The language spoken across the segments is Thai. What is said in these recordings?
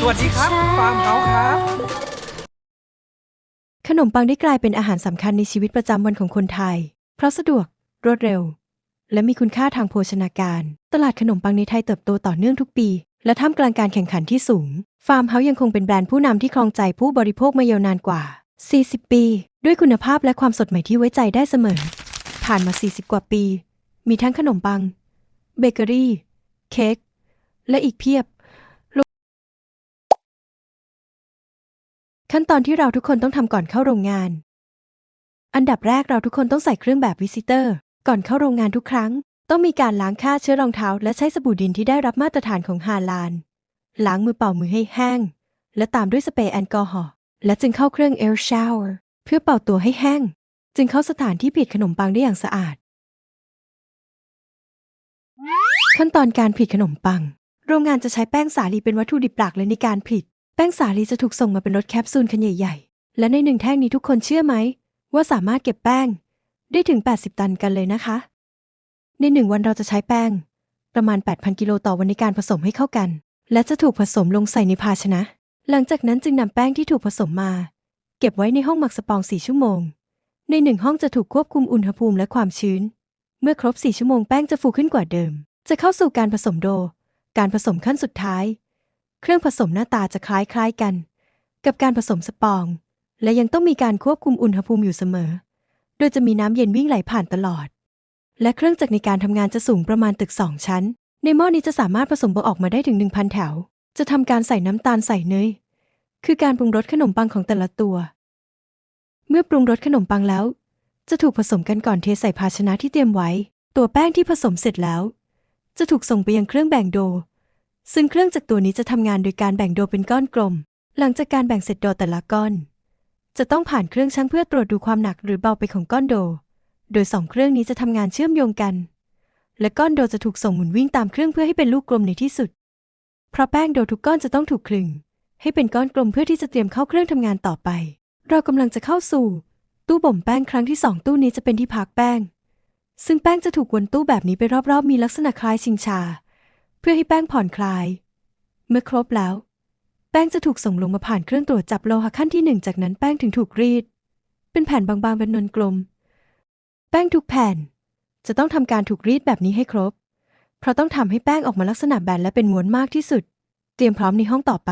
สวัสดีครับ ฟาร์มเฮาส์ครับ ขนมปังได้กลายเป็นอาหารสำคัญในชีวิตประจำวันของคนไทย เพราะสะดวก รวดเร็ว และมีคุณค่าทางโภชนาการ ตลาดขนมปังในไทยเติบโตต่อเนื่องทุกปี และท่ามกลางการแข่งขันที่สูง ฟาร์มเฮาส์ยังคงเป็นแบรนด์ผู้นำที่ครองใจผู้บริโภคมายาวนานกว่า 40 ปี ด้วยคุณภาพและความสดใหม่ที่ไว้ใจได้เสมอ ผ่านมา 40 กว่าปี มีทั้งขนมปัง เบเกอรี่ เค้ก และอีกเพียบ ขั้นตอนที่เราทุกคนต้องทำก่อนเข้าโรงงาน อันดับแรกเราทุกคนต้องใส่เครื่องแบบวิสิเตอร์ ก่อนเข้าโรงงานทุกครั้ง ต้องมีการล้างฆ่าเชื้อรองเท้า และใช้สบู่ดินที่ได้รับมาตรฐานของฮาลาน ล้างมือเป่ามือให้แห้ง และตามด้วยสเปรย์แอลกอฮอล์และจึงเข้าเครื่อง air shower เพื่อเป่าตัวให้แห้ง จึงเข้าสถานที่ผลิตขนมปังได้อย่างสะอาด ขั้นตอนการผลิตขนมปัง โรงงานจะใช้แป้งสาลีเป็นวัตถุดิบหลักเลยในการผลิต แป้งสาลีจะถูกส่งมาเป็นรถแคปซูลคันใหญ่ๆ และในหนึ่งแท่งนี้ทุกคนเชื่อไหม ว่าสามารถเก็บแป้ง ได้ถึง 80 ตันกันเลยนะคะ ในหนึ่งวันเราจะใช้แป้ง ประมาณ 8,000 กิโลต่อวันในการผสมให้เข้ากัน และจะถูกผสมลงใส่ในภาชนะ หลังจากนั้นจึงนำแป้งที่ถูกผสมมา เก็บไว้ในห้องหมักสปอง4ชั่วโมง ในหนึ่งห้องจะถูกควบคุมอุณหภูมิและความชื้น เมื่อครบ4ชั่วโมงแป้งจะฟูขึ้นกว่าเดิม จะเข้าสู่การผสมโด การผสมขั้นสุดท้าย เครื่องผสมหน้าตาจะคล้ายๆกัน กับการผสมสปอง และยังต้องมีการควบคุมอุณหภูมิอยู่เสมอ โดยจะมีน้ำเย็นวิ่งไหลผ่านตลอด และเครื่องจักรในการทำงานจะสูงประมาณตึกสองชั้น ในหม้อนี้จะสามารถผสมบะออกมาได้ถึง 1,000 แถว จะทำการใส่น้ำตาลใส่เนยคือการปรุงรสขนมปังของแต่ละตัว เมื่อปรุงรสขนมปังแล้ว จะถูกผสมกันก่อนเทใส่ภาชนะที่เตรียมไว้ ตัวแป้งที่ผสมเสร็จแล้ว จะถูกส่งไปยังเครื่องแบ่งโด ซึ่งเครื่องจักรตัวนี้จะทำงานโดยการแบ่งโดเป็นก้อนกลม หลังจากการแบ่งเสร็จโดแต่ละก้อน จะต้องผ่านเครื่องชั่งเพื่อตรวจดูความหนักหรือเบาไปของก้อนโด โดยสองเครื่องนี้จะทำงานเชื่อมโยงกัน และก้อนโดจะถูกส่งหมุนวิ่งตามเครื่องเพื่อให้เป็นลูกกลมในที่สุด เพราะแป้งโดทุกก้อนจะต้องถูกคลึง ให้เป็นก้อนกลมเพื่อที่จะเตรียมเข้าเครื่องทำงานต่อไป เรากำลังจะเข้าสู่ ตู้บ่มแป้งครั้งที่สองตู้นี้จะเป็นที่พักแป้ง ซึ่งแป้งจะถูกวนตู้แบบนี้ไปรอบๆ มีลักษณะคล้ายชิงชา เพื่อให้แป้งผ่อนคลาย เมื่อครบแล้ว แป้งจะถูกส่งลงมาผ่านเครื่องตรวจจับโลหะขั้นที่หนึ่งจากนั้นแป้งถึงถูกรีด เป็นแผ่นบางๆเป็นนวลกลม แป้งทุกแผ่น จะต้องทำการถูกรีดแบบนี้ให้ครบ เพราะต้องทำให้แป้งออกมาลักษณะแบนและเป็นม้วนมากที่สุด เตรียมพร้อมในห้องต่อไป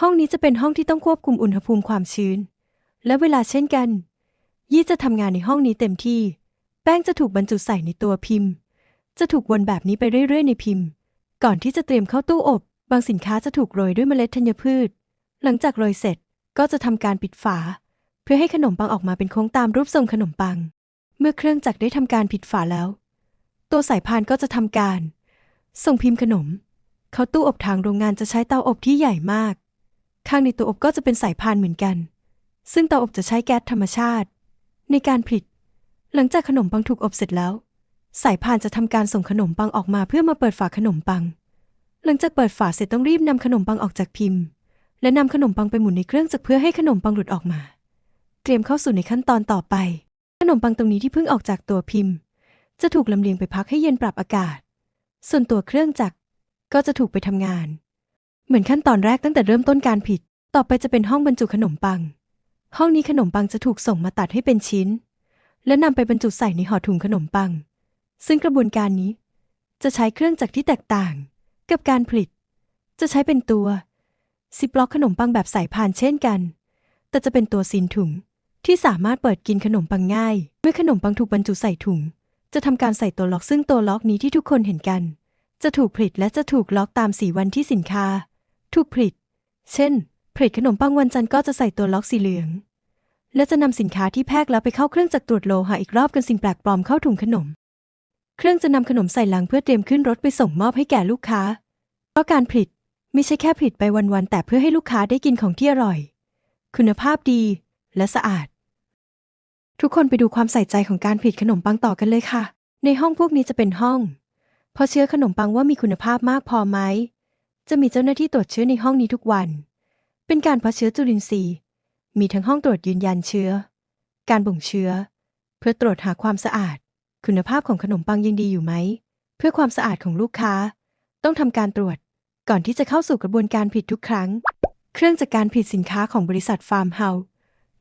ห้องนี้จะเป็นห้องที่ต้องควบคุมอุณหภูมิความชื้น และเวลาเช่นกัน ยี่จะทำงานในห้องนี้เต็มที่ แป้งจะถูกบรรจุใส่ในตัวพิมพ์ จะถูกวนแบบนี้ไปเรื่อยๆในพิมพ์ ก่อนที่จะเตรียมเข้าตู้อบ บางสินค้าจะถูกโรยด้วยเมล็ดธัญพืช หลังจากโรยเสร็จก็จะทำการปิดฝา เพื่อให้ขนมปังออกมาเป็นโค้งตามรูปทรงขนมปัง เมื่อเครื่องจักรได้ทำการปิดฝาแล้ว ตัวสายพานก็จะทำการ ส่งพิมพ์ขนม เข้าตู้อบทางโรงงานจะใช้เตาอบที่ใหญ่มาก ข้างในตัวอบก็จะเป็นสายพานเหมือนกัน ซึ่งเตาอบจะใช้แก๊สธรรมชาติ ในการผลิต หลังจากขนมปังถูกอบเสร็จแล้ว สายพานจะทำการส่งขนมปังออกมาเพื่อมาเปิดฝาขนมปัง หลังจากเปิดฝาเสร็จต้องรีบนำขนมปังออกจากพิมพ์ และนำขนมปังไปหมุนในเครื่องจักรเพื่อให้ขนมปังหลุดออกมา เตรียมเข้าสู่ในขั้นตอนต่อไป ขนมปังตรงนี้ที่เพิ่งออกจากตัวพิมพ์ จะถูกลำเลียงไปพักให้เย็นปรับอากาศ ส่วนตัวเครื่องจักรก็จะถูกไปทำงาน เหมือนขั้นตอนแรกตั้งแต่เริ่มต้นการผิด ต่อไปจะเป็นห้องบรรจุขนมปัง ห้องนี้ขนมปังจะถูกส่งมาตัดให้เป็นชิ้น และนำไปบรรจุใส่ในห่อถุงขนมปัง ซึ่งกระบวนการนี้ จะใช้เครื่องจักรที่แตกต่าง กับการผลิต จะใช้เป็นตัวซิปล็อกขนมปังแบบสายพานเช่นกัน แต่จะเป็นตัวซีนถุงที่สามารถเปิดกินขนมปังง่าย เมื่อขนมปังถูกบรรจุใส่ถุง จะทำการใส่ตัวล็อกซึ่งตัวล็อกนี้ที่ทุกคนเห็นกัน จะถูกผลิตและจะถูกล็อกตามสีวันที่สินค้า ถูกผลิต เช่น ผลิตขนมปังวันจันทร์ก็จะใส่ตัวล็อกสีเหลือง และจะนำสินค้าที่แพ็คแล้วไปเข้าเครื่องจักรตรวจโลหะอีกรอบกันสิ่งแปลกปลอมเข้าถุงขนม เครื่องจะนำขนมใส่ลังเพื่อเตรียมขึ้นรถไปส่งมอบให้แก่ลูกค้า เพราะการผลิตไม่ใช่แค่ผลิตไปวันๆแต่เพื่อให้ลูกค้าได้กินของที่อร่อย คุณภาพดีและสะอาด ทุกคนไปดูความใส่ใจของการผลิตขนมปังต่อกันเลยค่ะ ในห้องพวกนี้จะเป็นห้อง พอเชื้อขนมปังว่ามีคุณภาพมากพอไหมจะมีเจ้าหน้าที่ตรวจเชื้อในห้องนี้ทุกวัน เป็นการเพาะเชื้อจุลินทรีย์ มีทั้งห้องตรวจยืนยันเชื้อ การบ่งเชื้อ เพื่อตรวจหาความสะอาด คุณภาพของขนมปังยังดีอยู่ไหม เพื่อความสะอาดของลูกค้า ต้องทำการตรวจ ก่อนที่จะเข้าสู่กระบวนการผลิตทุกครั้ง เครื่องจักการผลิตสินค้าของบริษัทฟาร์มเฮาส์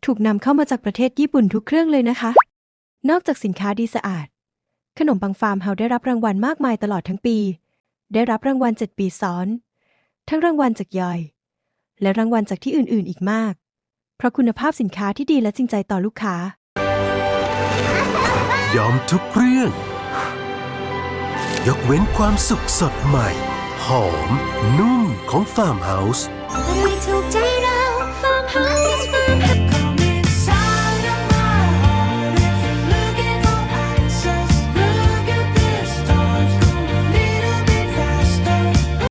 ถูกนำเข้ามาจากประเทศญี่ปุ่นทุกเครื่องเลยนะคะ นอกจากสินค้าดีสะอาด ขนมปังฟาร์มเฮาส์ได้รับรางวัลมากมายตลอดทั้งปี ได้รับรางวัล 7 ปีซ้อน ทั้งรางวัลจากยอย และรางวัลจากที่อื่นๆ อีกมาก เพราะคุณภาพสินค้าที่ดีและจริงใจต่อลูกค้า ยอมทุกเรื่อง ยกเว้นความสุขสดใหม่ หอม นุ่มของฟาร์มเฮาส์อร่ถูกใจ